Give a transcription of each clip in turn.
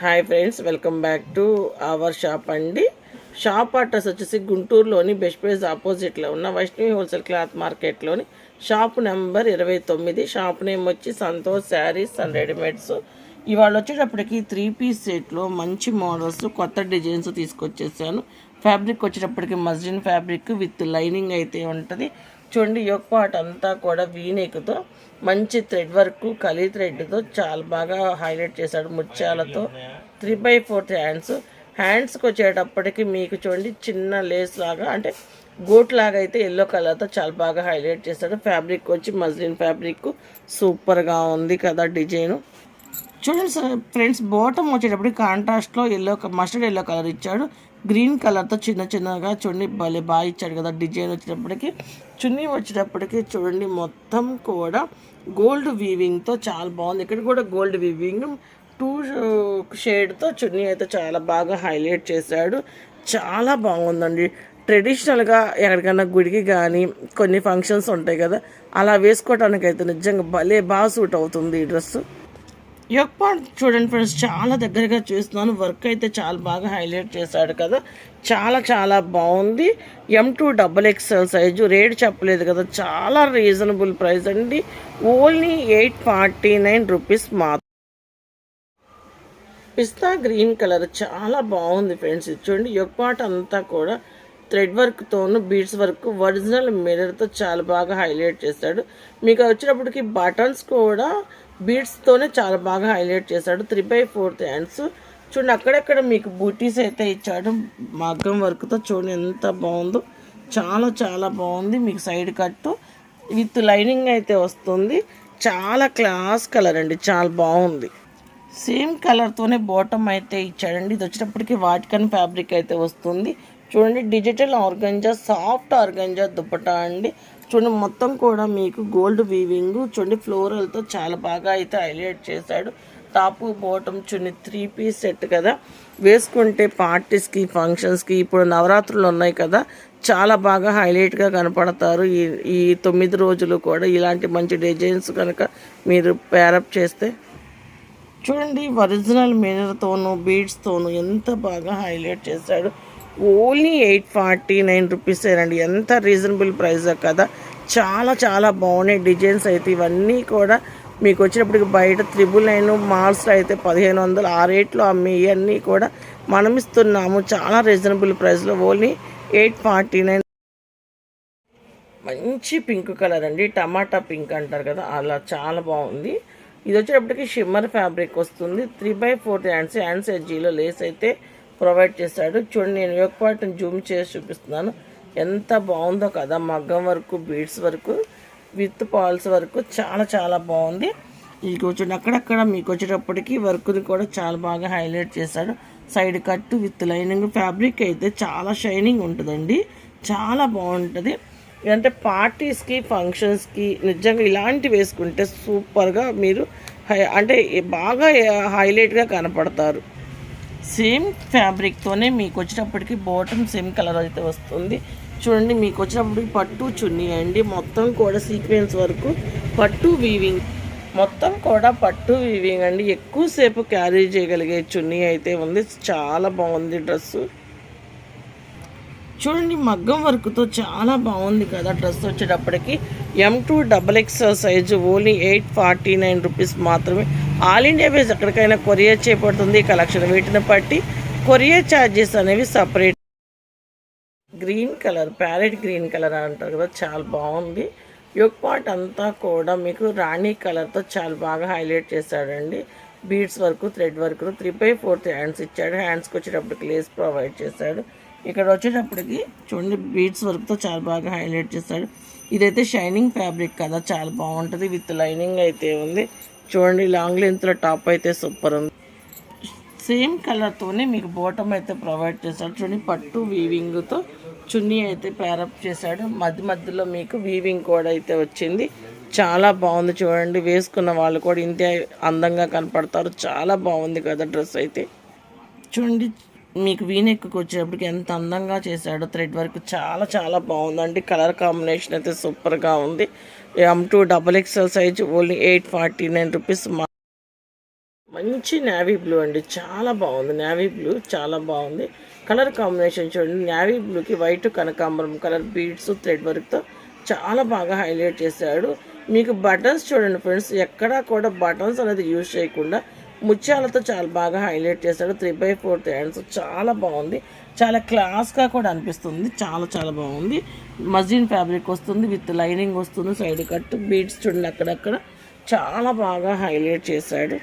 Hi friends welcome back to our shop అండి. Shop address వచ్చేసి గుంటూరులోని బెస్ట్ ప్రైజ్ ఆపోజిట్లో ఉన్న వైష్ణవి హోల్సేల్ క్లాత్ మార్కెట్లోని షాప్ నెంబర్ ఇరవై తొమ్మిది. షాప్ నేమ్ వచ్చి సంతోష్ శారీస్ అండ్ రెడీమేడ్స్ ఇవాళ వచ్చేటప్పటికి త్రీ పీస్ సెట్లో మంచి మోడల్స్ కొత్త డిజైన్స్ తీసుకొచ్చేసాను. ఫ్యాబ్రిక్ వచ్చేటప్పటికి మస్లిన్ ఫ్యాబ్రిక్ విత్ లైనింగ్ అయితే ఉంటుంది. చూడండి యొక్క పార్ట్ అంతా కూడా వీనెక్తో మంచి థ్రెడ్ వర్క్ కలీ థ్రెడ్తో చాలా బాగా హైలైట్ చేశాడు ముత్యాలతో. Three by fourth hands. హ్యాండ్స్కి వచ్చేటప్పటికి మీకు చూడండి చిన్న లేస్ లాగా అంటే గోట్ లాగా అయితే ఎల్లో కలర్తో చాలా బాగా హైలైట్ చేశాడు. ఫ్యాబ్రిక్ వచ్చి మజ్లిన్ ఫ్యాబ్రిక్ సూపర్గా ఉంది కదా డిజైను. చూడండి సార్ ఫ్రెండ్స్ బాటమ్ వచ్చేటప్పుడు కాంట్రాస్ట్లో ఎల్లో మస్టర్డ్ ఎల్లో కలర్ ఇచ్చాడు. గ్రీన్ కలర్తో చిన్న చిన్నగా చూడండి భలే బాగా ఇచ్చాడు కదా డిజైన్ వచ్చేటప్పటికి చున్నీ వచ్చేటప్పటికి చూడండి మొత్తం కూడా గోల్డ్ వీవింగ్తో చాలా బాగుంది. ఇక్కడ కూడా గోల్డ్ వీవింగ్ టూ షేడ్తో చున్నీ అయితే చాలా బాగా హైలైట్ చేశాడు. చాలా బాగుందండి. ట్రెడిషనల్గా ఎక్కడికైనా గుడికి కానీ కొన్ని ఫంక్షన్స్ ఉంటాయి కదా అలా వేసుకోవటానికి అయితే నిజంగా భలే బాగా సూట్ అవుతుంది ఈ డ్రెస్సు. యొక్క పార్ట్ చూడండి ఫ్రెండ్స్ చాలా దగ్గరగా చూస్తున్నాను. వర్క్ అయితే చాలా బాగా హైలైట్ చేశాడు కదా. చాలా చాలా బాగుంది. M two double XL size rate చెప్పలేదు కదా. చాలా రీజనబుల్ ప్రైస్ అండి. Only eight forty nine rupees మాత్రం పిస్తా గ్రీన్ కలర్ చాలా బాగుంది ఫ్రెండ్స్ ఇది చూడండి యొక్క పార్ట్ అంతా కూడా థ్రెడ్ వర్క్తోనూ బీడ్స్ వర్క్ ఒరిజినల్ మిర్రర్తో చాలా బాగా హైలైట్ చేశాడు. మీకు వచ్చినప్పటికీ బటన్స్ కూడా బీడ్స్తోనే చాలా బాగా హైలైట్ చేశాడు. Three by fourth hands. చూడండి అక్కడక్కడ మీకు బూటీస్ అయితే ఇచ్చాడు. మగ్గం వర్క్తో చూడండి ఎంత బాగుందో. చాలా చాలా బాగుంది. మీకు సైడ్ కట్టు విత్ లైనింగ్ అయితే వస్తుంది. చాలా క్లాస్ కలర్ అండి. చాలా బాగుంది. సేమ్ కలర్తోనే బాటమ్ అయితే ఇచ్చాడండి. ఇది వచ్చేటప్పటికి వాటికన్ ఫ్యాబ్రిక్ అయితే వస్తుంది. చూడండి digital organza soft organza dupatta అండి. చూడండి మొత్తం కూడా మీకు గోల్డ్ వీవింగ్ చూడండి ఫ్లోరల్తో చాలా బాగా అయితే హైలైట్ చేశాడు. Top bottom chunni three piece set కదా. వేసుకుంటే పార్టీస్కి ఫంక్షన్స్కి ఇప్పుడు నవరాత్రులు ఉన్నాయి కదా. చాలా బాగా హైలైట్గా కనపడతారు. ఈ ఈ తొమ్మిది రోజులు కూడా ఇలాంటి మంచి డిజైన్స్ కనుక మీరు పేరప్ చేస్తే. చూడండి ఒరిజినల్ మిర్రర్తోనూ బీడ్స్తోనూ ఎంత బాగా హైలైట్ చేశాడు. Only eight forty nine rupees అండి. ఎంత రీజనబుల్ ప్రైస్ కదా. చాలా చాలా బాగున్నాయి డిజైన్స్ అయితే. ఇవన్నీ కూడా మీకు వచ్చినప్పటికి బయట త్రిబుల్ నైన్ మాల్స్లో అయితే పదిహేను వందలు ఆ రేట్లో అమ్మి ఇవన్నీ కూడా మనం ఇస్తున్నాము. చాలా రీజనబుల్ ప్రైస్లో ఓన్లీ ఎయిట్ ఫార్టీ నైన్. మంచి పింక్ కలర్ అండి. టమాటా పింక్ అంటారు కదా అలా చాలా బాగుంది. ఇది వచ్చేటప్పటికి షిమ్మర్ ఫ్యాబ్రిక్ వస్తుంది. Three by fourth hands hands ఎడ్జీలో lace అయితే ప్రొవైడ్ చేశాడు. చూడండి నేను యొక్క పాటను జూమ్ చేసి చూపిస్తున్నాను. ఎంత బాగుందో కదా మగ్గం వరకు బీడ్స్ వరకు విత్ పాల్స్ వరకు చాలా చాలా బాగుంది. ఇది వచ్చిన అక్కడక్కడ మీకు వచ్చేటప్పటికి వర్క్ని కూడా చాలా బాగా హైలైట్ చేశాడు. Side cut with lining fabric అయితే చాలా షైనింగ్ ఉంటుందండి. చాలా బాగుంటుంది. అంటే పార్టీస్కి ఫంక్షన్స్కి నిజంగా ఇలాంటివి వేసుకుంటే సూపర్గా మీరు హై అంటే బాగా హైలైట్గా కనపడతారు. సేమ్ ఫ్యాబ్రిక్తోనే మీకు వచ్చేటప్పటికి బాటమ్ సేమ్ కలర్ అయితే వస్తుంది. చూడండి మీకు వచ్చినప్పటికి పట్టు చున్నీ అండి. మొత్తం కూడా సీక్వెన్స్ వరకు పట్టు వీవింగ్ మొత్తం కూడా పట్టు వీవింగ్ అండి. ఎక్కువసేపు క్యారీ చేయగలిగే చున్నీ అయితే ఉంది. చాలా బాగుంది డ్రెస్సు. చూడండి మగ్గం వర్క్తో చాలా బాగుంది కదా డ్రెస్ వచ్చేటప్పటికి. M two double X size only eight forty nine rupees మాత్రమే. ఆల్ ఇండియా వేస్ ఎక్కడికైనా కొరియర్ చేయబడుతుంది. కలెక్షన్ వీటిని బట్టి కొరియర్ ఛార్జెస్ అనేవి separate green colour parrot green colour అంటారు కదా చాలా బాగుంది. యోగ్ పార్ట్ అంతా కూడా మీకు రాణి కలర్తో చాలా బాగా హైలైట్ చేశాడండి. బీడ్స్ వరకు thread work three by fourth hands ఇచ్చాడు. హ్యాండ్స్కి వచ్చేటప్పటికి లేస్ ప్రొవైడ్ చేశాడు. ఇక్కడ వచ్చేటప్పటికి చూడండి బీడ్స్ వర్క్తో చాలా బాగా హైలైట్ చేశాడు ఇదైతే షైనింగ్ ఫ్యాబ్రిక్ కదా చాలా బాగుంటుంది. విత్ లైనింగ్ అయితే ఉంది. చూడండి లాంగ్ లెంత్లో టాప్ అయితే సూపర్ ఉంది. సేమ్ కలర్తోనే మీకు బాటమ్ అయితే ప్రొవైడ్ చేశాడు చూడండి పట్టు వీవింగ్తో చున్నీ అయితే పేరప్ చేశాడు. మధ్య మధ్యలో మీకు వీవింగ్ కూడా అయితే వచ్చింది. చాలా బాగుంది చూడండి వేసుకున్న వాళ్ళు కూడా ఇంతే అందంగా కనపడతారు. చాలా బాగుంది కదా డ్రెస్ అయితే. చూడండి మీకు వీనెక్కి వచ్చేటప్పటికి ఎంత అందంగా చేశాడో థ్రెడ్ వర్క్ చాలా చాలా బాగుందండి. కలర్ కాంబినేషన్ అయితే సూపర్గా ఉంది. M two double XL size only eight forty nine rupees మంచి నేవీ బ్లూ అండి. చాలా బాగుంది. నేవీ బ్లూ చాలా బాగుంది. కలర్ కాంబినేషన్ చూడండి. నేవీ బ్లూకి వైట్ కనకాంబరం కలర్ బీడ్స్ థ్రెడ్ వర్క్తో చాలా బాగా హైలైట్ చేశాడు. మీకు బటన్స్ చూడండి ఫ్రెండ్స్. ఎక్కడా కూడా బటన్స్ అనేది యూజ్ చేయకుండా ముత్యాలతో చాలా బాగా హైలైట్ చేశాడు. త్రీ బై ఫోర్త్ హ్యాండ్స్ చాలా బాగుంది. చాలా క్లాస్గా కూడా అనిపిస్తుంది. చాలా చాలా బాగుంది. మజిన్ ఫ్యాబ్రిక్ వస్తుంది విత్ లైనింగ్ వస్తుంది సైడ్ కట్ బీడ్స్ చూడండి అక్కడక్కడ. చాలా బాగా హైలైట్ చేశాడు.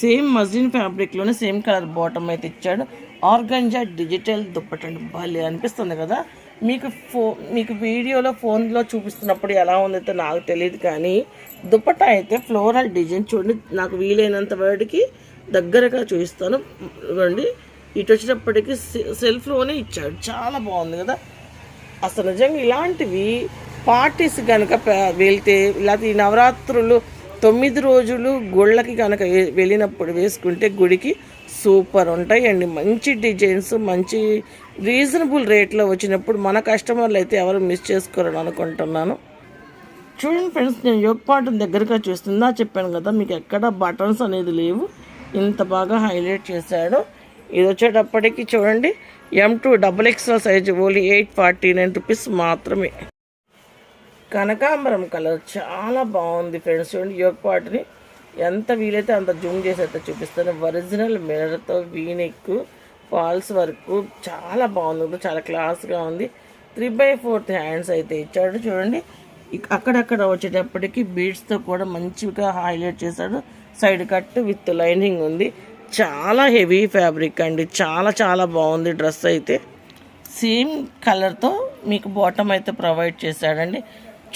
సేమ్ మజిన్ ఫ్యాబ్రిక్లోనే సేమ్ కలర్ బాటమ్ అయితే ఇచ్చాడు. ఆర్గంజా డిజిటల్ దుప్పటండి భలే అనిపిస్తుంది కదా. మీకు ఫో మీకు వీడియోలో ఫోన్లో చూపిస్తున్నప్పుడు ఎలా ఉందో నాకు తెలియదు కానీ దుప్పట అయితే ఫ్లోరల్ డిజైన్ చూడండి నాకు వీలైనంత వాటికి దగ్గరగా చూపిస్తాను. ఇవ్వండి. ఇటు వచ్చేటప్పటికి సెల్ఫ్లోనే ఇచ్చాడు. చాలా బాగుంది కదా. అసలు నిజంగా ఇలాంటివి పార్టీస్ కనుక వెళ్తే లేకపోతే ఈ నవరాత్రులు తొమ్మిది రోజులు గుళ్ళకి కనుక వెళ్ళినప్పుడు వేసుకుంటే గుడికి సూపర్ ఉంటాయి అండి మంచి డిజైన్స్ మంచి రీజనబుల్ రేట్లో వచ్చినప్పుడు మన కస్టమర్లు అయితే ఎవరు మిస్ చేసుకోరని అనుకుంటున్నాను. చూడండి ఫ్రెండ్స్ నేను యోగపాటం దగ్గరగా చూస్తుందా చెప్పాను కదా మీకు ఎక్కడ బటన్స్ అనేది లేవు. ఇంత బాగా హైలైట్ చేశాడు. ఇది వచ్చేటప్పటికి చూడండి M two double XL size only eight forty nine rupees మాత్రమే. కనకాంబరం కలర్ చాలా బాగుంది ఫ్రెండ్స్. చూడండి యోగ పాటని ఎంత వీలైతే అంత జూమ్ చేసి అయితే చూపిస్తాను ఒరిజినల్ మిర్రర్తో వీనెక్ ఫాల్స్ వర్క్ చాలా బాగుంది. చాలా క్లాస్గా ఉంది. త్రీ బై ఫోర్త్ హ్యాండ్స్ అయితే ఇచ్చాడు. చూడండి అక్కడక్కడ వచ్చేటప్పటికి బీడ్స్తో కూడా మంచిగా హైలైట్ చేశాడు. సైడ్ కట్ విత్ లైనింగ్ ఉంది. చాలా హెవీ ఫ్యాబ్రిక్ అండి. చాలా చాలా బాగుంది డ్రెస్ అయితే. సేమ్ కలర్తో మీకు బాటమ్ అయితే ప్రొవైడ్ చేశాడండి.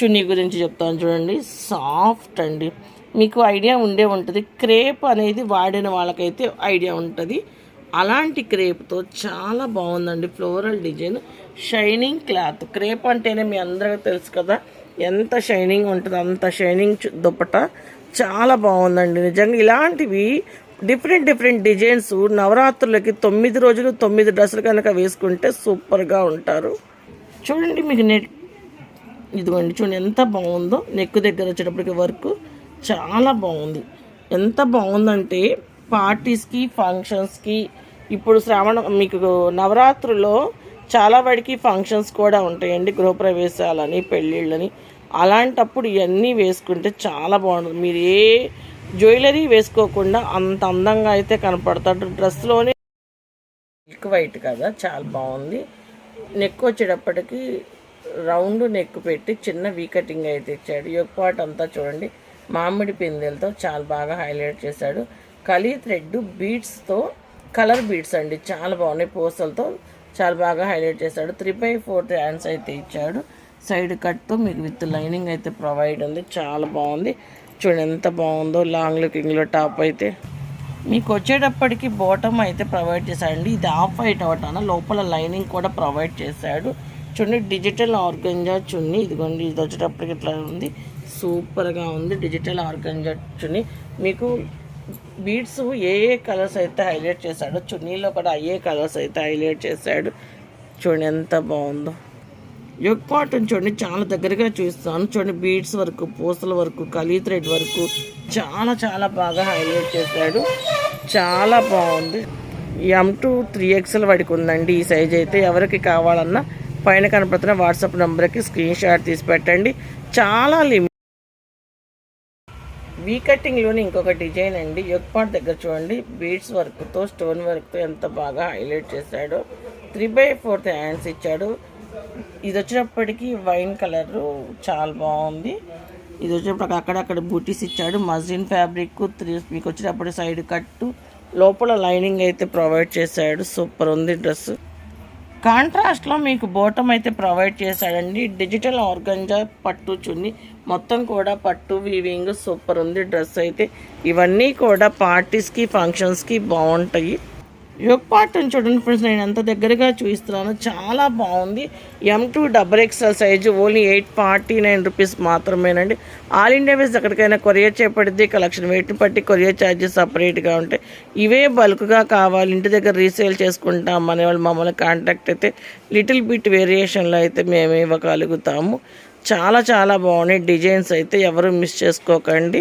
చున్నీ గురించి చెప్తాను చూడండి. సాఫ్ట్ అండి. మీకు ఐడియా ఉండే ఉంటుంది. క్రేప్ అనేది వాడిన వాళ్ళకైతే ఐడియా ఉంటుంది. అలాంటి క్రేప్తో చాలా బాగుందండి. Floral design. Shining cloth crepe అంటేనే మీ అందరికీ తెలుసు కదా. ఎంత షైనింగ్ ఉంటుంది అంత షైనింగ్ దుప్పట చాలా బాగుందండి. నిజంగా ఇలాంటివి డిఫరెంట్ డిఫరెంట్ డిజైన్స్ నవరాత్రులకి తొమ్మిది రోజులు తొమ్మిది డ్రెస్సులు కనుక వేసుకుంటే సూపర్గా ఉంటారు. చూడండి మీకు నెట్ ఇదిగోండి చూడండి ఎంత బాగుందో. నెక్ దగ్గర వచ్చేటప్పటికి వర్క్ చాలా బాగుంది. ఎంత బాగుందంటే పార్టీస్కి ఫంక్షన్స్కి ఇప్పుడు శ్రావణ మీకు నవరాత్రుల్లో చాలా వాడికి ఫంక్షన్స్ కూడా ఉంటాయండి గృహప్రవేశాలని పెళ్ళిళ్ళని. అలాంటప్పుడు ఇవన్నీ వేసుకుంటే చాలా బాగుంటుంది. మీరు ఏ జ్యువెలరీ వేసుకోకుండా అంత అందంగా అయితే కనపడతాడు డ్రెస్లోనే మిల్క్ వైట్ కదా చాలా బాగుంది. నెక్ వచ్చేటప్పటికి రౌండ్ నెక్ పెట్టి చిన్న వీ కటింగ్ అయితే ఇచ్చాడు యొక్క పాట అంతా చూడండి. మామిడి పిందెలతో చాలా బాగా హైలైట్ చేశాడు. కలీ థ్రెడ్ బీడ్స్తో కలర్ బీడ్స్ అండి. చాలా బాగున్నాయి. పూసలతో చాలా బాగా హైలైట్ చేశాడు. త్రీ బై ఫోర్త్ హ్యాండ్స్ అయితే ఇచ్చాడు. సైడ్ కట్తో మీకు విత్ లైనింగ్ అయితే ప్రొవైడ్ ఉంది. చాలా బాగుంది. చూడండి ఎంత బాగుందో. లాంగ్ లుకింగ్లో టాప్ అయితే. మీకు వచ్చేటప్పటికి బాటమ్ అయితే ప్రొవైడ్ చేశాడండి. ఇది ఆఫ్ వైట్ అవటాన లోపల లైనింగ్ కూడా ప్రొవైడ్ చేశాడు. చూడండి డిజిటల్ ఆర్గంజా చున్నీ. ఇదిగోండి ఇది వచ్చేటప్పటికి ఇట్లా ఉంది. సూపర్గా ఉంది డిజిటల్ ఆర్గంజా చున్నీ. మీకు బీడ్స్ ఏ ఏ కలర్స్ అయితే హైలైట్ చేశాడో చున్నీలో కూడా అయ్యే కలర్స్ అయితే హైలైట్ చేశాడు. చూడండి ఎంత బాగుందో. యొక్క కాటన్ చూడండి చాలా దగ్గరగా చూస్తాను చూడండి బీడ్స్ వరకు పూసల వరకు కలీ థ్రెడ్ వరకు చాలా చాలా బాగా హైలైట్ చేశాడు. చాలా బాగుంది. ఎం టూ త్రీ ఎక్స్ఎల్ వాడికి ఉందండి ఈ సైజ్ అయితే. ఎవరికి కావాలన్నా పైన కనపడుతున్న వాట్సాప్ నెంబర్కి స్క్రీన్ షాట్ తీసి పెట్టండి. చాలా లిమిట్ వీ కటింగ్లోని ఇంకొక డిజైన్ అండి. యొక్పాట్ దగ్గర చూడండి. బీడ్స్ వర్క్తో స్టోన్ వర్క్తో ఎంత బాగా హైలైట్ చేశాడో. త్రీ బై ఫోర్త్ హ్యాండ్స్ ఇచ్చాడు. ఇది వచ్చినప్పటికీ వైన్ కలర్ చాలా బాగుంది. ఇది వచ్చినప్పుడు అక్కడక్కడ బూటీస్ ఇచ్చాడు. మజిన్ ఫ్యాబ్రిక్ త్రీ మీకు వచ్చినప్పుడు సైడ్ కట్టు లోపల లైనింగ్ అయితే ప్రొవైడ్ చేశాడు. సూపర్ ఉంది డ్రెస్ కాంట్రాస్ట్లో మీకు బోటం అయితే ప్రొవైడ్ చేశాడండి. డిజిటల్ ఆర్గంజా పట్టు చున్ని మొత్తం కూడా పట్టు వీవింగ్ సూపర్ ఉంది. డ్రెస్ అయితే ఇవన్నీ కూడా పార్టీస్కి ఫంక్షన్స్కి బాగుంటాయి. యోగ్ పాటను చూడండి ఫ్రెండ్స్ నేను ఎంత దగ్గరగా చూపిస్తున్నాను చాలా బాగుంది. M two double XL size only eight forty nine rupees మాత్రమేనండి. ఆల్ ఇండియా వేస్ ఎక్కడికైనా కొరియర్ చేపడిద్ది కలెక్షన్ వెయిట్ని బట్టి కొరియర్ ఛార్జెస్ సపరేట్గా ఉంటాయి. ఇవే బల్క్గా కావాలి. ఇంటి దగ్గర రీసేల్ చేసుకుంటాం అనే వాళ్ళు మమ్మల్ని కాంటాక్ట్ అయితే లిటిల్ బిట్ వేరియేషన్లో అయితే మేము ఇవ్వగలుగుతాము. చాలా చాలా బాగున్నాయి. డిజైన్స్ అయితే ఎవరు మిస్ చేసుకోకండి.